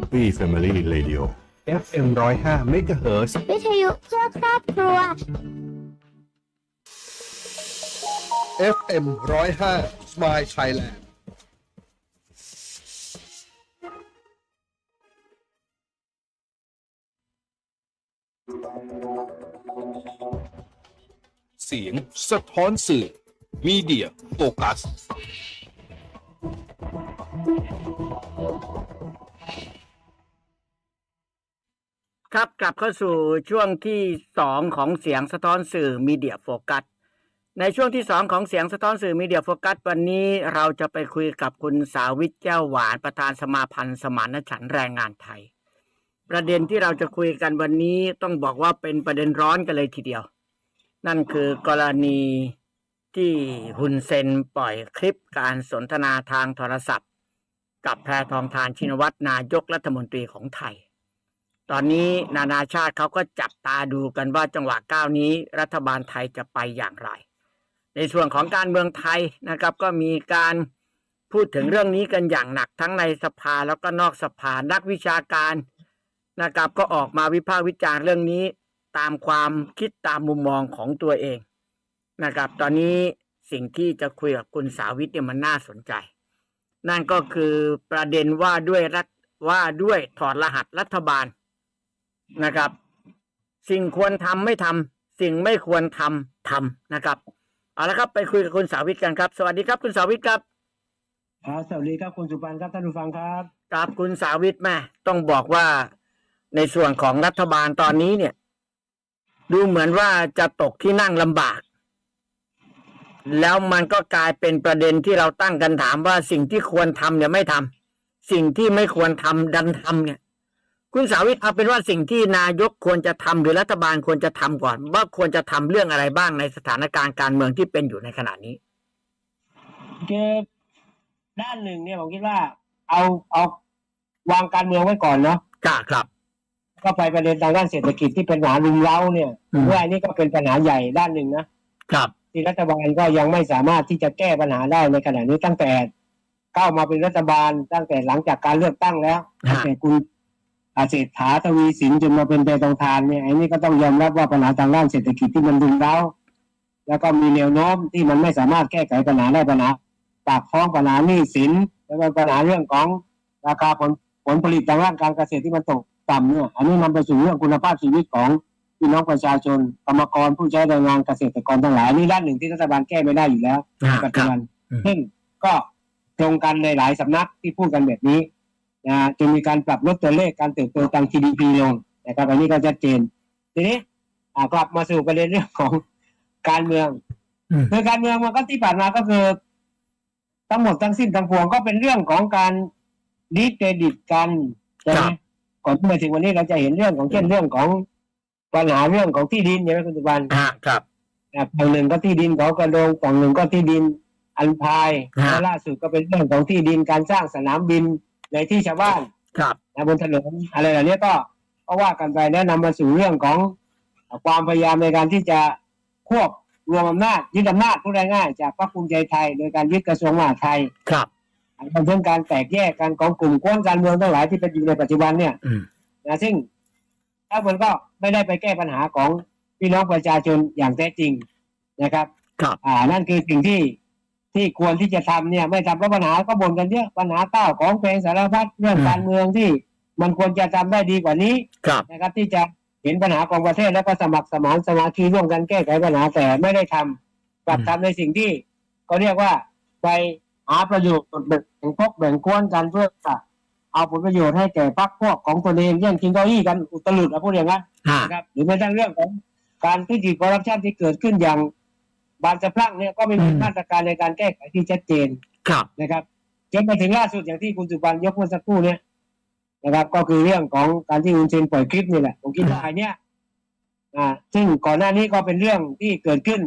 Happy Family Radio FM 105 MHz วิทยุเพื่อครอบครัว FM 105 Smile Thailand เสียงสะท้อนสื่อมีเดียโฟกัส ครับกลับเข้าสู่ช่วงที่สองของเสียงสะท้อนสื่อมีเดียโฟกัสในช่วงที่สองของเสียงสะท้อนสื่อมีเดียโฟกัสวันนี้เราจะไปคุยกับคุณสาวิทย์แก้วหวานประธานสมาพันธ์สมานฉันท์แรงงานไทย ประเด็นที่เราจะคุยกันวันนี้ต้องบอกว่าเป็นประเด็นร้อนกันเลยทีเดียว นั่นคือกรณีที่ฮุนเซนปล่อยคลิปการสนทนาทางโทรศัพท์ กับแพทองทานชินวัตรนายกรัฐมนตรีของไทย ตอนนี้นานาชาติเขาก็จับตาดูกันว่าจังหวะก้าวนี้ รัฐบาลไทยจะไปอย่างไร ในส่วนของการเมืองไทยนะครับ ก็มีการพูดถึงเรื่องนี้กันอย่างหนักทั้งในสภาแล้วก็นอกสภานักวิชาการนะครับก็ออกมาวิพากษ์วิจารณ์เรื่องนี้ตามความคิดตามมุมมองของตัวเองนะครับ ตอนนี้สิ่งที่จะคุยกับคุณสาวิทย์เนี่ยมันน่าสนใจ นั่นก็คือประเด็นว่าด้วยรัฐว่าด้วยถอดรหัสรัฐบาล นะครับ สิ่งควรทำไม่ทำสิ่งไม่ควรทำทำนะครับ เอาละครับไปคุยกับคุณสาวิทย์กันครับ สวัสดีครับคุณสาวิทย์ครับครับสวัสดีครับคุณสุปันครับท่านผู้ฟังครับครับคุณสาวิทย์แม่ต้องบอกว่าในส่วนของรัฐบาลตอนนี้เนี่ย ดูเหมือนว่าจะตกที่นั่งลำบาก แล้วมันก็กลายเป็นประเด็นที่เราตั้งกันถามว่าสิ่งที่ควรทำเนี่ยไม่ทำสิ่งที่ไม่ควรทำดันทำเนี่ย คุณสาวิทย์เอาเป็นว่าสิ่งที่นายกควรจะทำหรือรัฐบาลควรจะทำก่อน ว่าควรจะทำเรื่องอะไรบ้างในสถานการณ์การเมืองที่เป็นอยู่ในขณะนี้คือด้านหนึ่งเนี่ยผมคิดว่า เอาเอาวางการเมืองไว้ก่อนเนาะกล้าครับ ก็ไปประเด็นทางด้านเศรษฐกิจที่เป็นปัญหารุมเร้าเนี่ยอืมว่าอันนี้ก็เป็นปัญหาใหญ่ด้านหนึ่งนะครับที่รัฐบาลก็ยังไม่สามารถที่จะแก้ปัญหาได้ในขณะนี้ตั้งแต่เข้ามาเป็นรัฐบาลตั้งแต่หลังจากการเลือกตั้งแล้วฮะตั้งแต่คุณอา เศรษฐาทวีสินจนมาเป็นเปตองทานเนี่ยอันนี้ก็ต้องยอมรับว่าปัญหาทางด้านเศรษฐกิจที่มันรุมเร้าแล้วก็มีแนวโน้มที่มันไม่สามารถแก้ไขปัญหาได้ปัญหาปากท้องปัญหาหนี้สินแล้วก็ปัญหาเรื่องของราคาผลผลผลิตทางด้านการเกษตรที่มันตกต่ำเนี่ยอันนี้นำไปสู่เรื่องคุณภาพชีวิตของพี่น้องประชาชนกรรมกรผู้ใช้แรงงานเกษตรกรทั้งหลายอันนี่ด้านหนึ่งที่รัฐบาลแก้ไม่ได้อยู่แล้วในปัจจุบันอืมซึ่งก็ตรงกันในหลายสำนักที่พูดกันแบบนี้ นะจึงมีการปรับลดตัวเลขการเติบโตทาง GDP ลงนะครับอันนี้ก็ชัดเจน ทีนี้อ่ากลับมาสู่ประเด็นเรื่องของการเมืองอืมคือการเมืองมันก็ที่ผ่านมาก็คือ ทั้งหมดทั้งสิ้นทั้งปวงก็เป็นเรื่องของการดิสเครดิตกันใช่ไหคมรับก่อนที่มาถึงวันนี้เราจะเห็นเรื่องของเช่นเรื่องของปัญหาเรื่องของที่ดินใช่ไหมคุณสุบันฮะครับอะฝั่งหนึ่งก็ที่ดินของกระโดงฝั่งหนึ่งก็ที่ดินอันพายฮะและล่าสุดก็เป็นเรื่องของที่ดินการสร้างสนามบิน ในที่ชาวบ้านครับนะบนถนนอะไรเหล่านี้ก็ก็ว่ากันไปแล้วนำมาสู่เรื่องของความพยายามในการที่จะควบรวมอำนาจยึดอำนาจพูดง่ายๆจากพรรคภูมิใจไทย โดยการยึดกระทรวงมหาดไทยครับรวมถึงการแตกแยกกันของกลุ่มก้นการเมืองทั้งหลายที่เป็นอยู่ในปัจจุบันเนี่ยอืมนะซึ่งถ้ามันก็ไม่ได้ไปแก้ปัญหาของพี่น้องประชาชนอย่างแท้จริงนะครับ ครับ อ่านั่นคือสิ่งที่ ที่ควรที่จะทำเนี่ย ไม่ทำเพราะปัญหาก็บ่นกันเยอะปัญหาเต้าของเพลงสารพัดเรื่องอืมการเมืองที่มันควรจะทำได้ดีกว่านี้ครับนะครับ ที่จะเห็นปัญหาของประเทศแล้วก็สมัครสมานสมาคีร่วมกันแก้ไขปัญหาแต่ไม่ได้ทำกลับอืมทำในสิ่งที่เขาเรียกว่าไปหาประโยชน์แบ่งพวกแบ่งกวนกันเพื่อเอาผลประโยชน์ให้แก่พรรคพวกของตนเองแย่งชิงเก้าอี้กันอุตลุดนะพูดอย่างนั้นฮะนะครับ หรือแม้กระทั่งเรื่องของการทุจริตคอร์รัปชันที่เกิดขึ้นอย่าง บานสะพรั่งเนี่ยก็ไม่มีอืมมาตรการในการแก้ไขที่ชัดเจนครับนะครับจนมาถึงล่าสุดอย่างที่คุณสุบันยกเมื่อสักครู่เนี่ยนะครับ ก็คือเรื่องของการที่อุนเซนปล่อยคลิปนี่แหละผมคิดว่าอันเนี้ยอ่า ซึ่งก่อนหน้านี้ก็เป็นเรื่องที่เกิดขึ้น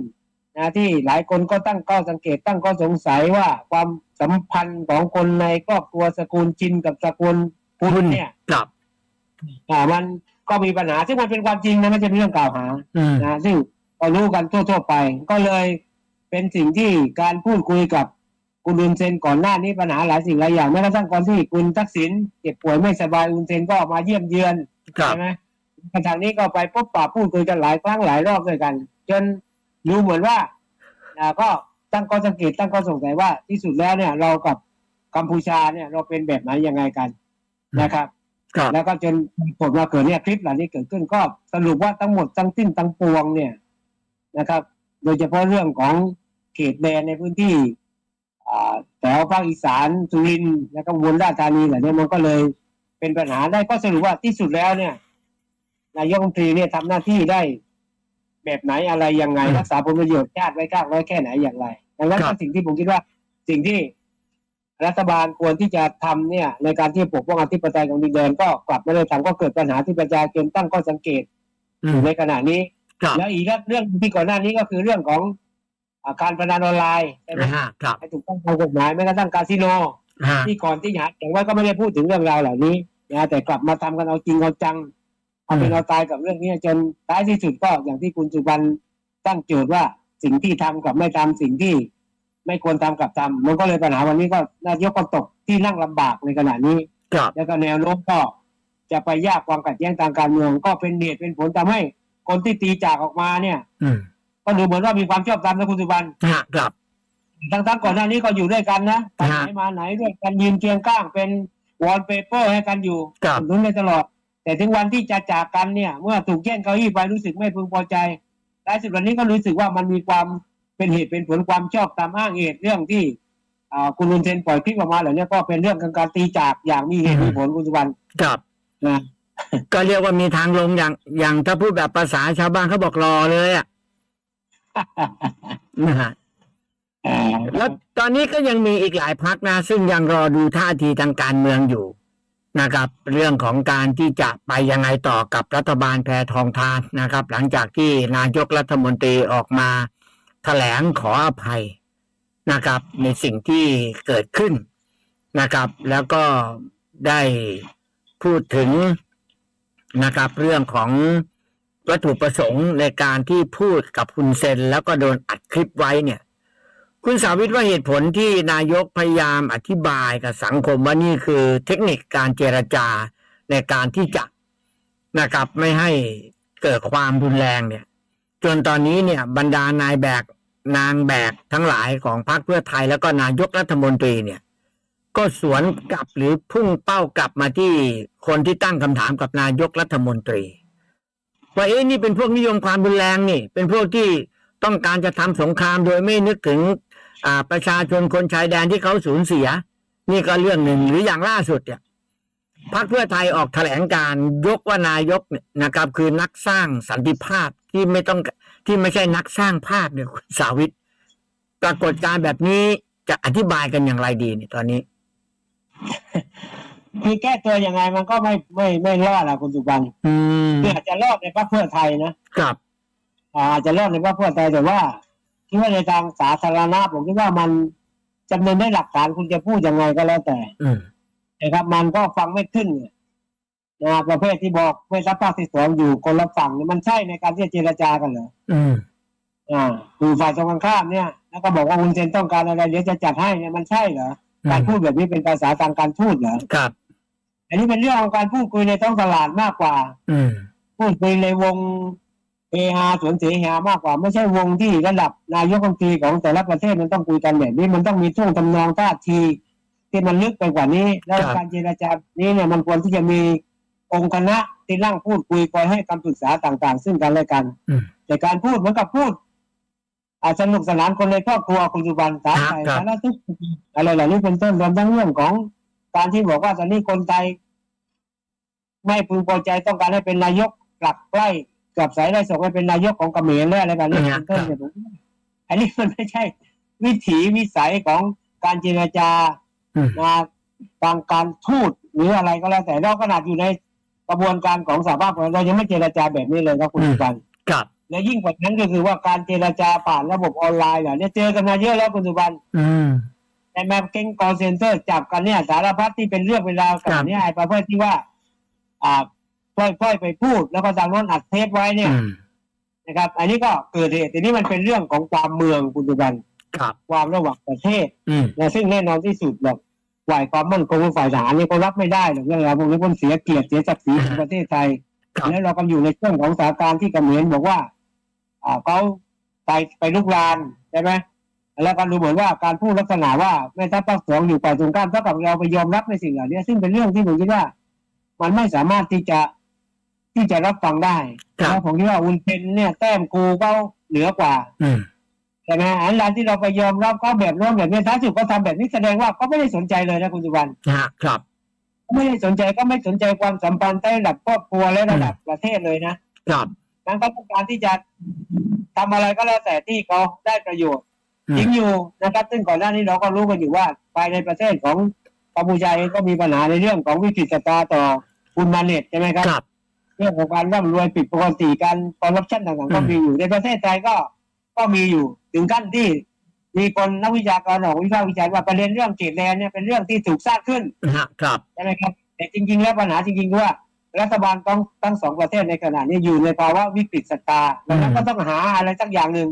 นะที่หลายคนก็ตั้งข้อสังเกตตั้งข้อสงสัยว่าความสัมพันธ์ของคนในครอบครัวสกุลจินกับสกุลพุทธเนี่ยครับอ่ามันก็มีปัญหา ซึ่งมันเป็นความจริงนะไม่ใช่เป็นเรื่องกล่าวหาอืมนะซึ่ง ก็รู้กันทั่ว ๆ ไป ก็เลยเป็นสิ่งที่การพูดคุยกับคุณอุนเซนก่อนหน้านี้ปัญหาหลายสิ่งหลายอย่างแม้กระทั่งก่อนที่คุณทักษิณเจ็บป่วยไม่สบายอุนเซนก็มาเยี่ยมเยือนครับใช่ไหมทางนี้ก็ไปพบปะพูดคุยกันหลายครั้งหลายรอบด้วยกัน จนดูเหมือนว่าอ่าก็ตั้งข้อสังเกตตั้งข้อสงสัยว่าที่สุดแล้วเนี่ย เรากับกัมพูชาเนี่ย เราเป็นแบบไหนยังไงกันนะครับครับแล้วก็จนผลมาเกิดเนี่ยคลิปเหล่านี้เกิดขึ้นก็สรุปว่าทั้งหมดทั้งสิ้นทั้งปวงเนี่ย นะครับ โดยเฉพาะเรื่องของเขตแดนในพื้นที่อ่าแถวภาคอีสานสุรินทร์แล้วก็อุบลราชธานีเหล่านี้มันก็เลยเป็นปัญหาได้ก็สรุปว่าที่สุดแล้วเนี่ยนายกรัฐมนตรีเนี่ยทำหน้าที่ได้แบบไหนอะไรยังไงอืมรักษาผลประโยชน์ชาติไว้ข้างน้อยแค่ไหนอย่างไรดังนั้นครัก็บสิ่งที่ผมคิดว่าสิ่งที่รัฐบาลควรที่จะทำเนี่ย ในการที่ปกป้องอธิปไตยของดินแดนก็กลับไม่ได้ทำก็เกิดปัญหาที่ประชาชนตั้งข้อสังเกตอือมยู่ในขณะนี้ครับ แล้วอีกเรื่องที่ก่อนหน้านี้ก็คือเรื่องของอาการพนันออนไลน์ใช่ไหมนะฮะครับให้ถูกต้องตามกฎหมายแม้กระทั่งคาสิโนฮะที่ก่อนที่หาแต่ว่าก็ไม่ได้พูดถึงเรื่องราวเหล่านี้นะแต่กลับมาทำกันเอาจริงเอาจังเอาเป็นเอาตายกับเรื่องนี้จนท้ายที่สุดก็อย่างที่คุณสุวรรณตั้งโจทย์ว่าสิ่งที่ทำกับไม่ทำสิ่งที่ ไม่ควรทำกับทำมันก็เลยปัญหาวันนี้ก็นายกก็ตกที่นั่งลำบากในขณะนี้ครับแล้วก็แนวโน้มก็จะไปยากความขัดแย้งทางการเมืองก็เป็นเหตุเป็นผลทำให้ คนที่ตีจากออกมาเนี่ย อืมก็ดูเหมือนว่ามีความชอบธรรมนะคุณสุวรรณฮะครับ ทั้งๆก่อนหน้านี้ก็อยู่ด้วยกันนะไปไหนฮะ มาไหนด้วยกันยืนเคียงข้างเป็นวอลเปเปอร์ให้กันอยู่ครับนุนได้ตลอด แต่ถึงวันที่จะจากกันเนี่ย เมื่อถูกแย่งเก้าอี้ไปรู้สึกไม่พึงพอใจท้ายสุดวันนี้ก็รู้สึกว่ามันมีความเป็นเหตุเป็นผลความชอบตามอ้างเหตุเรื่องที่อ่าคุณลุนเซนปล่อยคลิปออกมาเหล่านี้ก็เป็นเรื่องของการตีจากอย่างมีเหตุมีผลคุณสุวรรณ ครับ นะ ก็เรียกว่ามีทางลงอย่าง อย่างถ้าพูดแบบภาษาชาวบ้านเขาบอกรอเลยอะนะฮะอ่าแล้วตอนนี้ก็ยังมีอีกหลายพักนะ ซึ่งยังรอดูท่าทีทางการเมืองอยู่นะครับ เรื่องของการที่จะไปยังไงต่อกับรัฐบาลแพทองทานนะครับ หลังจากที่นายกรัฐมนตรีออกมาแถลงขออภัยนะครับ ในสิ่งที่เกิดขึ้นนะครับ แล้วก็ได้พูดถึง นะครับ เรื่องของวัตถุประสงค์ในการที่พูดกับคุณเซน แล้วก็โดนอัดคลิปไว้เนี่ย คุณสาวิตว่าเหตุผลที่นายกพยายามอธิบายกับสังคมว่านี่คือเทคนิคการเจรจาในการที่จะนะครับไม่ให้เกิดความรุนแรงเนี่ย จนตอนนี้เนี่ย บรรดานายแบกนางแบกทั้งหลายของพรรคเพื่อไทยแล้วก็นายกรัฐมนตรีเนี่ย ก็สวนกลับหรือพุ่งเป้ากลับมาที่คนที่ตั้งคำถามกับนายกรัฐมนตรีว่าเอ๊ะนี่เป็นพวกนิยมความรุนแรงนี่ เป็นพวกที่ต้องการจะทำสงครามโดยไม่นึกถึงประชาชนคนชายแดนที่เขาสูญเสีย นี่ก็เรื่องหนึ่งหรืออย่างล่าสุดเนี่ยพรรคเพื่อไทยออกแถลงการยกว่านายกเนี่ยนะครับ คือนักสร้างสันติภาพที่ไม่ต้องที่ไม่ใช่นักสร้างภาพเนี่ยคุณสาวิตปรากฏการณ์แบบนี้จะอธิบายกันอย่างไรดีเนี่ยตอนนี้ คือแก้ตัวยังไงมันก็ไม่ไม่ไม่รอดอะคุณสุวรรณอืมคืออาจจะรอดในพรรคเพื่อไทยนะครับอาอาจจะรอดในพรรคเพื่อไทยแต่ว่าคิดว่าในทางสาธารณะผมคิดว่ามันจำนวนได้หลักฐานคุณจะพูดยังไงก็แล้วแต่อืมนะครับ มันก็ฟังไม่ขึ้นเนี่ยนะประเภทที่บอกไม่รับภาคที่สองอยู่คนละฝั่งเนี่ยมันใช่ในการที่จะเจรจากันเหรออืมอ่าอยู่ฝ่ายตรงกันข้ามเนี่ย แล้วก็บอกว่าคุณเซนต้องการอะไรเดี๋ยวจะจัดให้เนี่ยมันใช่เหรอ การพูดแบบนี้เป็นภาษาทางการพูดเหรอครับ อันนี้เป็นเรื่องของการพูดคุยในท้องตลาดมากกว่า อืมพูดคุยในวงเฮฮาสวนเสฮามากกว่า ไม่ใช่วงที่ระดับนายกรัฐมนตรีของแต่ละประเทศมันต้องคุยกันแบบนี้มันต้องมีท่วงทำนองท่าทีที่มันลึกไปกว่านี้ แล้วครับการเจรจานี้เนี่ยมันควรที่จะมีองค์คณะที่นั่งพูดคุยคอยให้คำปรึกษาต่าง ๆ ซึ่งกันและกันอืมแต่การพูดเหมือนกับพูดอา สนุกสนานคนในครอบครัวคุณสุบรรณสาครับใส่ครับสารทุกข์อะไรเหล่านี้เป็นต้นรวมทั้งเรื่องของการที่บอกว่าตอนนี้คนไทยไม่พึงพอใจต้องการให้เป็นนายกกลับใกล้กับสายได้ส่งให้เป็นนายกของเขมรและอะไรแบบนี้ครับเป็นต้นเนี่ยผมว่าอันนี้มันไม่ใช่ วิถีวิสัยของการเจรจาอืมมาทางการทูตหรืออะไรก็แล้วแต่เราขนาดอยู่ในกระบวนการของสหภาพเรายังไม่เจรจาแบบนี้เลยครับคุณสุบรรณครับ และยิ่งกว่านั้นก็คือว่าการเจรจาผ่านระบบออนไลน์เหล่านี้เจอกันมาเยอะแล้วคุณสุบรรณอืมแต่มาเก่งกอเซนเตอร์จับกันเนี่ย สารพัดที่เป็นเรื่องเวลาวกันเนี่ยไอ้ประเภทที่ว่า อ่าค่อยๆไปพูด แล้วก็ทางโน้นอัดเทปไว้เนี่ยอืมนะครับ อันนี้ก็เกิดเหตุทีนี้มันเป็นเรื่องของความเมืองคุณสุบรรณครับความระหว่างประเทศอืมนะซึ่งแน่นอนที่สุดแบบฝ่ายความมั่นคงของฝ่ายทหารนี่ก็รับไม่ได้หรอกเรื่องราวพวกนี้มันเสียเกียรติเสียศักดิ์ศรีของประเทศไทยครับแล้วเราก็อยู่ในช่วงของสถานการณ์ที่เขมรบอกว่าอ่า เขาไปไปลุกรานใช่ไหมแล้วก็ดูเหมือนว่าการพูดลักษณะว่าแม่ทัพภาคสองอยู่ฝ่ายตรงข้ามเท่ากับเราไปยอมรับในสิ่งเหล่านี้ซึ่งเป็นเรื่องที่ผมคิดว่า มันไม่สามารถที่จะที่จะรับฟังได้ครับแล้วผมคิดว่าอุนเทนเนี่ยแต้มกูเขาเหนือกว่าอืมใช่ไหมอันหลังที่เราไปยอมรับเขาแบบร่วมแบบนี้ท้ายสุดก็ทำแบบนี้แสดงว่าเขาไม่ได้สนใจเลยนะคุณสุวรรณฮะครับ ไม่ได้สนใจก็ไม่สนใจความสัมพันธ์ในระดับครอบครัวและระดับประเทศเลยนะครับ นั้นเขาต้องการที่จะทำอะไรก็แล้วแต่ที่เขาได้ประโยชน์อืมจริงอยู่นะครับ ซึ่งก่อนหน้านี้เราก็รู้กันอยู่ว่าภายในประเทศของกัมพูชาเองก็มีปัญหาในเรื่องของวิกฤตศรัทธาต่อคุณมาเน็ตใช่ไหมครับครับเรื่องของการร่ำรวยผิดปกติการคอร์รัปชันต่างๆก็อืมมีอยู่ ในประเทศไทยก็ก็มีอยู่ ถึงขั้นที่มีคนนักวิชาการออกวิพากษ์วิจารณ์ว่าประเด็นเรื่องเขตแดนเนี่ยเป็นเรื่องที่ถูกสร้างขึ้นฮะครับใช่ไหมครับ แต่จริง ๆ แล้วปัญหาจริงๆคือว่า รัฐบาลต้องทั้งสองประเทศในขณะนี้อยู่ในภาวะวิกฤตศรัทธาดังนั้นก็ต้องหาอะไรสักอย่างหนึ่ง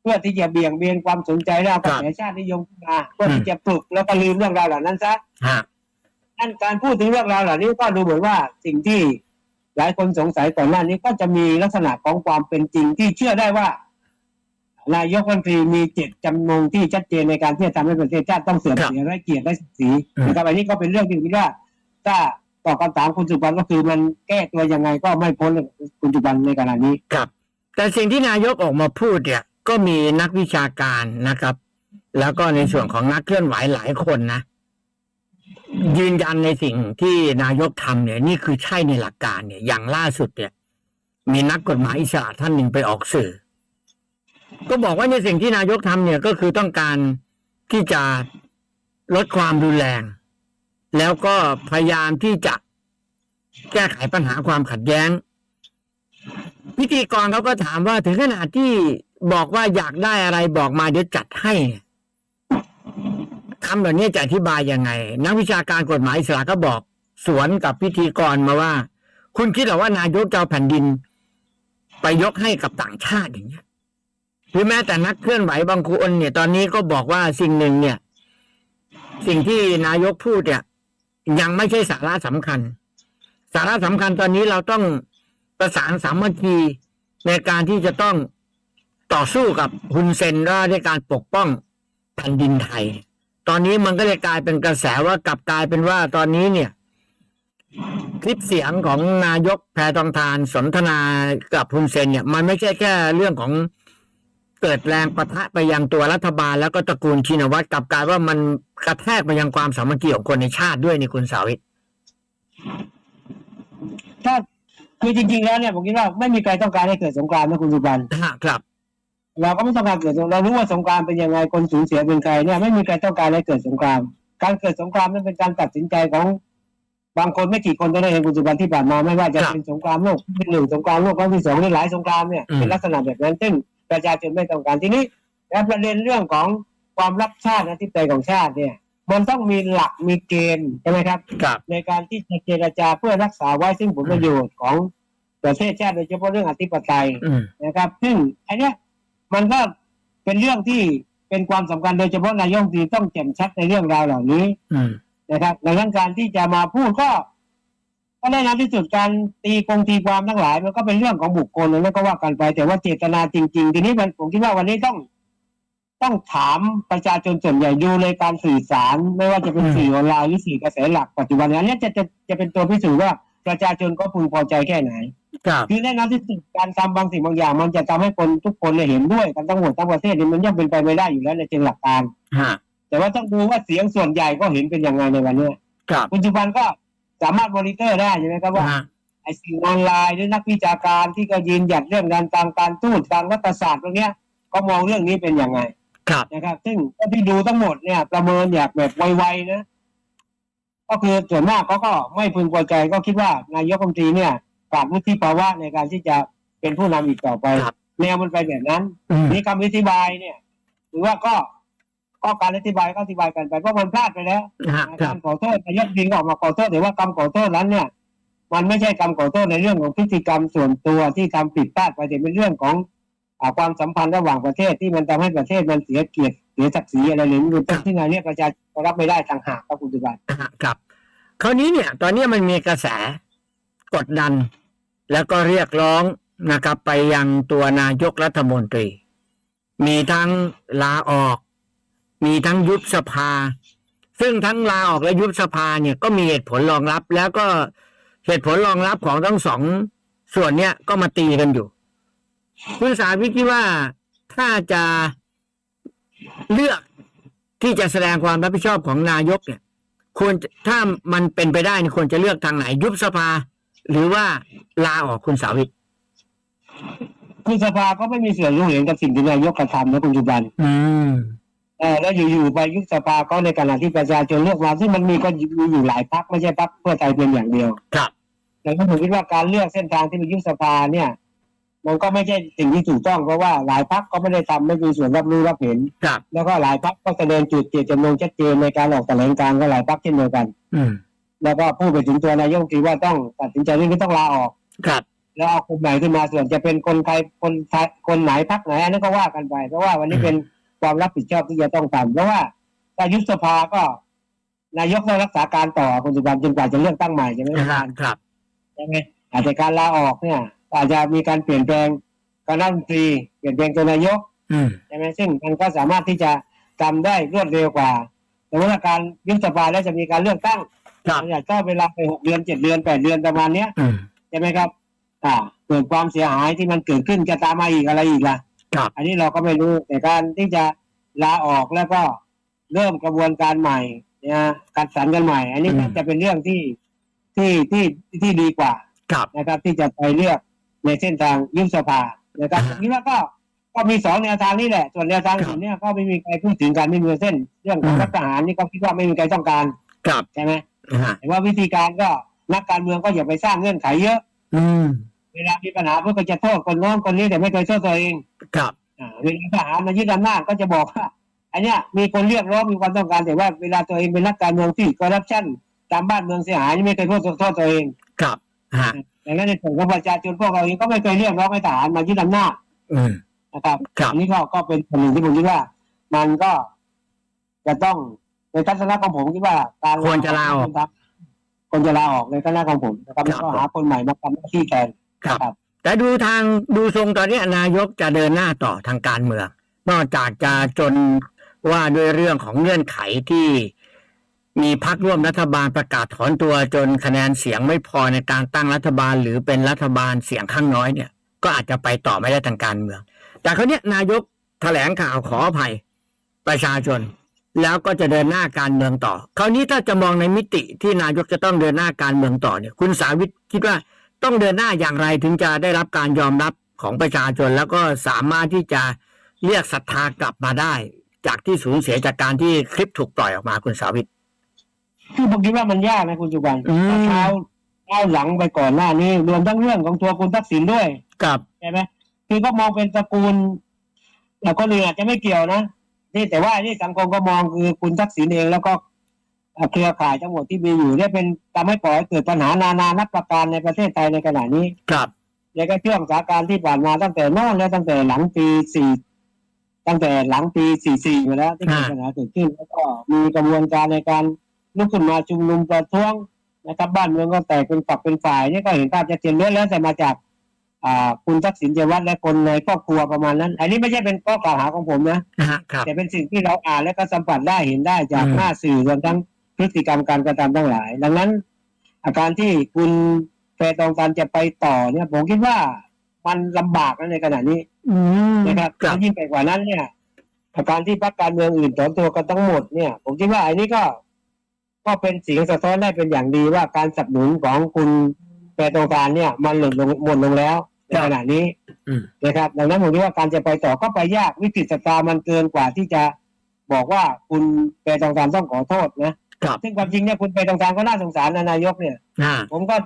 เพื่อที่จะเบี่ยงเบนความสนใจและเอากระแสชาตินิยมขึ้นมาเพื่อที่จะปลุกแล้วก็ลืมเรื่องราวเหล่านั้นซะฮะนั่นการพูดถึงเรื่องราวเหล่านี้ก็ดูเหมือนว่าสิ่งที่หลายคนสงสัยก่อนหน้านี้ก็จะมีลักษณะของความเป็นจริงที่เชื่อได้ว่านายกรัฐมนตรีมีเจตจำนงที่ชัดเจนในการที่จะทำให้ประเทศชาติต้องเสื่อมเสียและเกียรติและศักดิ์ศรีนะครับอันนี้ก็เป็นเรื่องที่ผมคิดว่าถ้า ตอบคำถามคุณสุวรรณก็คือมันแก้ตัวยังไงก็ไม่พ้นคุณสุวรรณในขณะนี้ครับ แต่สิ่งที่นายกออกมาพูดเนี่ย ก็มีนักวิชาการนะครับ แล้วก็ในส่วนของนักเคลื่อนไหวหลายคนนะยืนยันในสิ่งที่นายกทำเนี่ย นี่คือใช่ในหลักการเนี่ย อย่างล่าสุดเนี่ย มีนักกฎหมายอิสระท่านหนึ่งไปออกสื่อ ก็บอกว่าในสิ่งที่นายกทำเนี่ยก็คือต้องการที่จะลดความรุนแรง แล้วก็พยายามที่จะแก้ไขปัญหาความขัดแย้ง พิธีกรเขาก็ถามว่าถึงขนาดที่บอกว่าอยากได้อะไรบอกมาเดี๋ยวจัดให้เนี่ยคำแบบนี้จะอธิบายยังไง นักวิชาการกฎหมายอิสระก็บอกสวนกับพิธีกรมาว่า คุณคิดเหรอว่านายกจะเอาแผ่นดิน ไปยกให้กับต่างชาติอย่างเงี้ยหรือแม้แต่นักเคลื่อนไหวบางคนเนี่ย ตอนนี้ก็บอกว่าสิ่งหนึ่งเนี่ย สิ่งที่นายกพูดเนี่ย ยังไม่ใช่สาระสำคัญ สาระสำคัญตอนนี้เราต้องประสานสามัคคีในการที่จะต้องต่อสู้กับฮุนเซนว่าด้วยการปกป้องแผ่นดินไทย ตอนนี้มันก็เลยกลายเป็นกระแสว่ากลับกลายเป็นว่าตอนนี้เนี่ย คลิปเสียงของนายกแพทองทานสนทนากับฮุนเซนเนี่ย มันไม่ใช่แค่เรื่องของ เกิดแรงประทะไปยังตัวรัฐบาลแล้วก็ตระกูลชินวัตรกลับกลายว่ามันกระแทกไปยังความสามัคคีของคนในชาติด้วยนี่คุณสาวิตถ้าคือจริงๆแล้วเนี่ยผมคิดว่าไม่มีใครต้องการให้เกิดสงครามนะคุณสุวรรณฮะครับ เราก็ไม่ต้องการเกิดสงครามเรารู้ว่าสงครามเป็นยังไงคนสูญเสียเป็นใครเนี่ยไม่มีใครต้องการให้เกิดสงคราม การเกิดสงครามนั้นเป็นการตัดสินใจของบางคนไม่กี่คนเท่านั้นเองคุณสุวรรณที่ผ่านมาไม่ว่าจะครับเป็นสงครามโลกที่หนึ่งสงครามโลกครั้งที่สองหรือหลายสงครามเนี่ยอืมเป็นลักษณะแบบนั้นซึ่ง ประชาชนไม่ต้องการทีนี้แล้วประเด็นเรื่องของความรักชาตินะที่ใจของชาติเนี่ย มันต้องมีหลักมีเกณฑ์ใช่ไหมครับครับ ในการที่จะเจรจาเพื่อรักษาไว้ซึ่งผลประโยชน์ของประเทศชาติโดยเฉพาะเรื่องอธิปไตยอืมนะครับ ซึ่งอันเนี้ยมันก็เป็นเรื่องที่เป็นความสำคัญโดยเฉพาะนายกรัฐมนตรีต้องแจ่มชัดในเรื่องราวเหล่านี้อืมนะครับดังนั้นการที่จะมาพูดก็ ก็แน่นอนที่สุดการตีกงตีความทั้งหลาย มันก็เป็นเรื่องของบุคคลแล้วก็ว่ากันไป แต่ว่าเจตนาจริง ๆ ทีนี้มันผมคิดว่าวันนี้ต้อง ต้องถามประชาชนส่วนใหญ่ดูเลยการสื่อสาร ไม่ว่าจะเป็นอืมสื่อออนไลน์หรือสื่อกระแสหลักปัจจุบันนี้อันเนี้ยจะจะจะเป็นตัวพิสูจน์ว่าประชาชนก็พึงพอใจแค่ไหนครับคือแน่นอนที่สุดการทำบางสิ่งบางอย่าง มันจะทำให้คนทุกคนเนี่ยเห็นด้วยกันทั้งหมดทั้งประเทศนี่มันย่อมเป็นไปไม่ได้อยู่แล้วในเชิงหลักการฮะแต่ว่าต้องดูว่าเสียงส่วนใหญ่ก็เห็นเป็นยังไงในวันเนี้ยครับปัจจุบันก็ สามารถมอนิเตอร์ได้ใช่ไหมครับว่าฮะไอ้สิ่งออนไลน์หรือนักวิชาการที่ก็ยืนหยัดเรื่องการทางการทูตทางรัฐศาสตร์ตรงเนี้ยก็มองเรื่องนี้เป็นยังไงครับนะครับ ซึ่งที่ดูทั้งหมดเนี่ย ประเมินอย่างแบบไวๆนะก็คือส่วนมากเขาก็ไม่พึงพอใจก็คิดว่านายกรัฐมนตรีเนี่ยขาดวุฒิภาวะในการที่จะเป็นผู้นำอีกต่อไปครับแนวมันไปแบบนั้นอืมนี่คำอธิบายเนี่ย หรือว่าก็ ก็การอธิบายก็อธิบายกันไปเพราะมันพลาดไปแล้วฮะครักาบรขอโทษนายกดินก็ออกมาขอโทษแต่ว่าคำขอโทษนั้นเนี่ยมันไม่ใช่คำขอโทษในเรื่องของพฤติกรรมส่วนตัวที่ทำผิดพลาดไปแต่เป็นเรื่องของอาความสัมพันธ์ระหว่างประเทศที่มันทำให้ประเทศมันเสียเกียรติเสียศักดิ์ศรีอะไรเลยนี่เป็นที่งานเนี้ยประชาชนรับไม่ได้ต่างหากครับคุณสุบันอ่าครับ คราวนี้เนี่ย ตอนนี้มันมีกระแสกดดัน แล้วก็เรียกร้องนะครับ ไปยังตัวนายกรัฐมนตรี มีทั้งลาออก มีทั้งยุบสภา ซึ่งทั้งลาออกและยุบสภาเนี่ยก็มีเหตุผลรองรับ แล้วก็เหตุผลรองรับของทั้งสองส่วนเนี่ยก็มาตีกันอยู่ คุณสาวิตคิดว่าถ้าจะเลือกที่จะแสดงความรับผิดชอบของนายกเนี่ยควรจะถ้ามันเป็นไปได้เนี่ยควรจะเลือกทางไหน ยุบสภา หรือว่าลาออกคุณสาวิตคุณสภาก็ไม่มีส่วนรู้เห็นกับสิ่งที่นายกกระทำนะคุณสุบัน อืม เออแล้วอยู่ๆไปยุบสภาก็ในขณะที่ประชาชนเลือกมาซึ่งมันมีก็มีอยู่หลายพักไม่ใช่พักเพื่อไทยเพียงอย่างเดียวครับดังนั้นผมคิดว่าการเลือกเส้นทางที่ไปยุบสภาเนี่ย มันก็ไม่ใช่สิ่งที่ถูกต้องเพราะว่าหลายพักก็ไม่ได้ทำไม่มีส่วนรับรู้รับเห็น ครับ แล้วก็หลายพักก็แสดงจุดเจตจำนงชัดเจนในการออกแถลงการณ์ก็หลายพักเช่นเดียวกัน อืมแล้วก็พูดไปถึงตัวนายกรัฐมนตรีว่าต้องตัดสินใจเรื่องนี้ต้องลาออก ครับ แล้วเอาคนใหม่ขึ้นมาส่วนจะเป็นคนใครคนไทยคนไหนพักไหนอันนั้นก็ว่ากันไปเพราะว่าวันนี้เป็น ความรับผิดชอบที่จะต้องทำเพราะว่าถ้ายุบสภาก็ นายกต้องรักษาการต่อคุณสุบันจนกว่าจะเลือกตั้งใหม่ใช่ไหมคครัรับบครับใช่ไหมอาจจะการลาออกเนี่ย อาจจะมีการเปลี่ยนแปลงคณะรัฐมนตรีเปลี่ยนแปลงตัวนายกอืมใช่ไหมซึ่งมันก็สามารถที่จะทำได้รวดเร็วกว่าแต่ว่าการยุบสภาแล้วจะมีการเลือกตั้งครับมันอาจจะเวลาไปหกเดือนเจ็ดเดือนแปดเดือนประมาณเนี้ยอืมใช่ไหมครับ อ่าเกิดความเสียหายที่มันเกิดขึ้นจะตามมาอีกอะไรอีกล่ะ ครับ อันนี้เราก็ไม่รู้แต่การที่จะลาออกแล้วก็เริ่มกระบวนการใหม่นะกัดสรรกันใหม่ อันนี้อืมก็จะเป็นเรื่องที่ที่ที่ที่ดีกว่าครับ นะครับ ที่จะไปเลือกในเส้นทางยุบสภานะครับอ่า ผมคิดว่าก็ก็มีสองแนวทางนี่แหละ ส่วนแนวทางครับอื่นเนี่ยก็ไม่มีใครพูดถึงการไม่มีเส้น เรื่องของอืมรัฐประหารนี่ก็คิดว่าไม่มีใครต้องการครับใช่ไหมอ่าแต่ว่าวิธีการก็นักการเมืองก็อย่าไปสร้างเงื่อนไขเยอะ อืม เวลามีปัญหาเพื่อก็จะโทษคนโน้นคนนี้แต่ไม่เคยโทษตัวเองครับอ่าเวลาทหารมายึดอำนาจก็จะบอกว่าอันเนี้ยมีคนเรียกร้องมีความต้องการแต่ว่าเวลาตัวเองเป็นนักการเมืองที่คอร์รัปชันตามบ้านเมืองเสียหายนี่ไม่เคยโทษโทษตัวเองครับฮะดังนั้นในส่วนของประชาชนพวกเราเองก็ไม่เคยเรียกร้องให้ทหารมายึดอำนาจอืมนะครับครับอันนี้ก็ก็เป็นส่วนหนึ่งที่ผมคิดว่า มันก็จะต้องในทัศนะของผมคิดว่าการควรจะลาออกควรจะลาออกในทัศนะของผมนะครับครัแล้บวก็หาคนใหม่มาทำหน้าที่แทน ครับ ครับ แต่ดูทางดูทรงตอนนี้นายกจะเดินหน้าต่อทางการเมือง นอกจากจะจนว่าด้วยเรื่องของเงื่อนไขที่มีพักร่วมรัฐบาลประกาศถอนตัวจนคะแนนเสียงไม่พอในการตั้งรัฐบาล หรือเป็นรัฐบาลเสียงข้างน้อยเนี่ย ก็อาจจะไปต่อไม่ได้ทางการเมือง แต่คราวเนี้ยนายกแถลงข่าวขออภัยประชาชน แล้วก็จะเดินหน้าการเมืองต่อ คราวนี้ถ้าจะมองในมิติที่นายกจะต้องเดินหน้าการเมืองต่อเนี่ย คุณสาวิตคิดว่า ต้องเดินหน้าอย่างไรถึงจะได้รับการยอมรับของประชาชน แล้วก็สามารถที่จะเรียกศรัทธากลับมาได้ จากที่สูญเสียจากการที่คลิปถูกปล่อยออกมาคุณสาวิตคือผมคิดว่ามันยากนะคุณจุบันอืมเท้าเท้าหลังไปก่อนหน้านี้ รวมทั้งเรื่องของตัวคุณทักษิณด้วยกับใช่ไหมคือก็มองเป็นตระกูลแต่คนอื่นอาจจะไม่เกี่ยวนะนี่แต่ว่านี่สังคมก็มองคือคุณทักษิณเองแล้วก็ เครือข่ายทั้งหมดที่มีอยู่เนี่ยเป็นทำให้ปล่อยให้เกิดปัญหานานานับประการในประเทศไทยในขณะนี้กับแล้วก็ช่วงสถานการณ์ที่ผ่านมาตั้งแต่โน่นแล้วตั้งแต่หลังปีสี่ตั้งแต่หลังปีสี่สี่มาแล้วที่มีปัญหาเกิดขึ้นแล้วก็มีกระบวนการในการลุกขึ้นมาชุมนุมประท้วงนะครับบ้านเมืองก็แตกเป็นฝักเป็นฝ่ายนี่ก็เห็นภาพชัดเจนล้วนแล้วแต่มาจากอ่าคุณทักษิณเจยวัฒน์และคนในครอบครัวประมาณนั้น อันนี้ไม่ใช่เป็นข้อกล่าวหาของผมนะนะฮะครับแต่เป็นสิ่งที่เราอ่านและก็สัมผัสได้เห็นได้จากอืมหน้าสื่อรวมทั้ง พฤติกรรมการกระทำทั้งหลาย ดังนั้น อาการที่คุณแฟตองการจะไปต่อเนี่ยผมคิดว่ามันลำบากนะในขณะนี้อืมนะครับครัแล้บวยิ่งไปกว่านั้นเนี่ยอาการที่พรรคการเมืองอื่นถอนตัวกันทั้งหมดเนี่ย ผมคิดว่าอันนี้ก็ ก็เป็นเสียงสะท้อนได้เป็นอย่างดีว่าการสนับสนุนของคุณแฟตองการเนี่ย มันหล่นลงหมดลงแล้วในขณะนี้อืมนะครับ ดังนั้นผมคิดว่าการจะไปต่อก็ไปยากวิกฤตสตามันเกินกว่าที่จะบอกว่าคุณเปตองการต้องขอโทษนะ ครับซึ่งความจริงเนี่ยคุณเปตองการก็น่าสงสารนะนายกเนี่ย อ่า ผมก็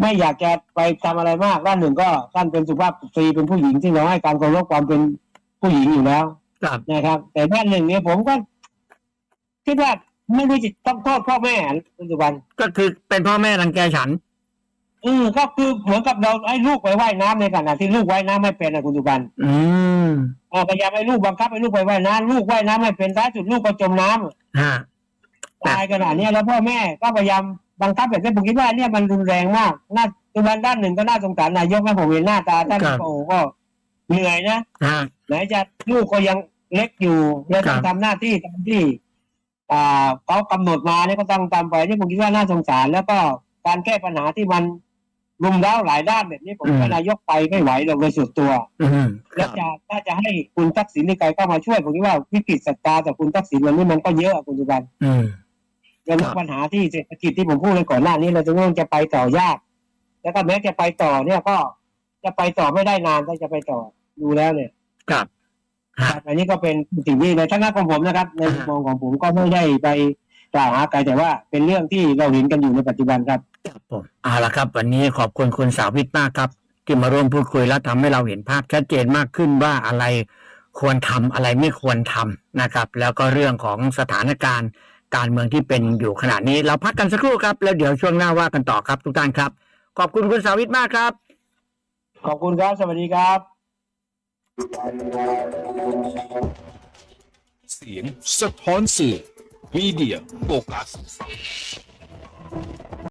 ไม่อยากจะไปทำอะไรมากด้านหนึ่งก็ท่านเป็นสุภาพสตรีเป็นผู้หญิงที่เราให้การเคารพความเป็นผู้หญิงอยู่แล้วครับ นะครับ แต่ด้านหนึ่งเนี่ยผมก็คิดว่าไม่รู้จะต้องโทษพ่อแม่คุณสุวรรณก็คือเป็นพ่อแม่รังแกฉันเออก็คือเหมือนกับเราให้ลูกไปว่ายน้ำในขณะที่ลูกว่ายน้ำไม่เป็นนะคุณสุบันอืม เออพยายามให้ลูกบังคับให้ลูกไปว่ายน้ำลูกว่ายน้ำไม่เป็นท้ายสุดลูกก็จมน้ำฮะ ตายขนาดเนี้ยแล้วพ่อแม่ก็พยายามบังคับแบบนี้ผมคิดว่าเนี่ยมันรุนแรงมากน่าตัวบันด้านหนึ่งก็น่าสงสารนายกนะผมเห็นหน้าตาท่านครับ โอ้โหก็เหนื่อยนะฮะไหนจะลูกก็ยังเล็กอยู่แล้วต้องครับ ทำหน้าที่ตามที่ อ่าเขากำหนดมาเนี่ยก็ต้องตามไปนี่ผมคิดว่าน่าสงสาร แล้วก็การแก้ปัญหาที่มันรุมเร้าหลายด้านแบบนี้ผมว่านายกไปไม่ไหวหรอกโดยส่วนตัว อืมคแล้รัวบจะถ้าจะให้คุณทักษิณนี่ไกลเข้ามาช่วยผมคิดว่าวิกฤตสตาร์แต่คุณทักษิณวันนี้มันก็เยอะอะคุณสุบัน อืม แล้วครับปัญหาที่เศรษฐกิจที่ผมพูดเลยก่อนหน้านี้เราจะต้องจะไปต่อยาก แล้วก็แม้จะไปต่อเนี่ยก็จะไปต่อไม่ได้นานถ้าจะไปต่อดูแล้วเนี่ยครับฮะอันนี้ก็เป็นสิ่งที่ในทัศนะของผมนะครับ ในมุมมองของผมก็ไม่ได้ไปกล่าวหาใครแต่ว่าเป็นเรื่องที่เราเห็นกันอยู่ในปัจจุบันครับครับผมเอาละครับ วันนี้ขอบคุณคุณสาวิตมากครับที่มาร่วมพูดคุยแล้วทำให้เราเห็นภาพชัดเจนมากขึ้นว่าอะไรควรทำอะไรไม่ควรทำนะครับ แล้วก็เรื่องของสถานการณ์ การเมืองที่เป็นอยู่ขณะนี้ เราพักกันสักครู่ครับ แล้วเดี๋ยวช่วงหน้าว่ากันต่อครับ ทุกท่านครับ ขอบคุณคุณสาวิตมากครับ ขอบคุณครับ สวัสดีครับ เสียงสะท้อนสื่อมีเดียโฟกัส